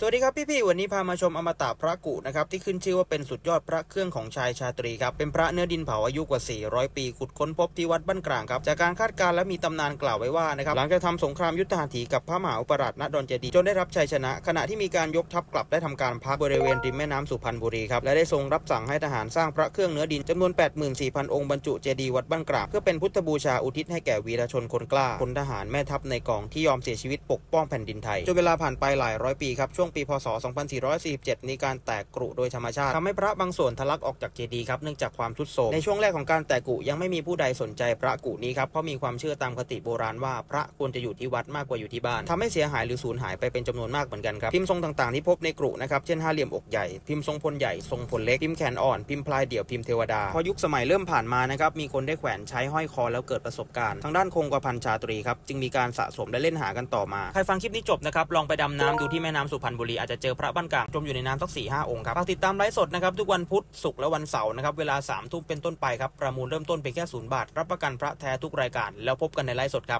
สวัสดีครับพี่ๆวันนี้พามาชมอมตะพระกุนะครับที่ขึ้นชื่อว่าเป็นสุดยอดพระเครื่องของชายชาตรีครับเป็นพระเนื้อดินเผาอายุกว่า 400 ปีขุดค้นพบที่วัดบ้านกลางครับจากการคาดการณ์และมีตำนานกล่าวไว้ว่านะครับหลังจากทำสงครามยุทธหัตถีกับพระมหาอุปราชณดอนเจดีย์จนได้รับชัยชนะ ขณะที่มีการยกทัพกลับได้ทำการพักบริเวณริมแม่น้ำสุพรรณบุรีครับและได้ทรงรับสั่งให้ทหารสร้างพระเครื่องเนื้อดินจำนวน 84,000 องค์บรรจุเจดีย์วัดบ้านกลางเพื่อเป็นพุทธบูชาอุทิศให้แก่วีรชนคนกล้าพลทหารแม่ทัพในกองที่ยอมเสียชีวิตปกป้องแผ่นดินไทยจนเวลาผ่านไปหลายร้อยปีครับช่วงปีพศ 2447 มีการแตกกรุโดยธรรมชาติทำให้พระบางส่วนทะลักออกจากเจดีย์ครับเนื่องจากความทุดโทรมในช่วงแรกของการแตกกุยังไม่มีผู้ใดสนใจพระกุนี้ครับเพราะมีความเชื่อตามคติโบราณว่าพระควรจะอยู่ที่วัดมากกว่าอยู่ที่บ้านทำให้เสียหายหรือสูญหายไปเป็นจำนวนมากเหมือนกันครับพิมพ์ทรงต่างๆที่พบในกรุนะครับเช่นห้าเหลี่ยมอกใหญ่พิมพ์ทรงพลใหญ่ทรงพลเล็กพิมพ์แขนอ่อนพิมพ์พลายเดี่ยวพิมพ์เทวดาพอยุคสมัยเริ่มผ่านมานะครับมีคนได้แขวนใช้ห้อยคอแล้วเกิดประสบการณ์ทางด้านคงกระพันชาตรีครับจึงมีการสะสมและเล่นหากันต่อมาใครฟังคลิปนี้จบนะครับลองไปดำน้ำดูที่แม่น้ำสุพรรณบุรีอาจจะเจอพระบ้านกลางจมอยู่ในน้ำสักสี่ห้าองค์ครับฝากติดตามไลฟ์สดนะครับทุกวันพุธศุกร์และวันเสาร์นะครับเวลา3ามทุ่มเป็นต้นไปครับประมูลเริ่มต้นเพียงแค่ศูนย์บาท รับประกันพระแท้ทุกรายการ แล้วพบกันในไลฟ์สดครับ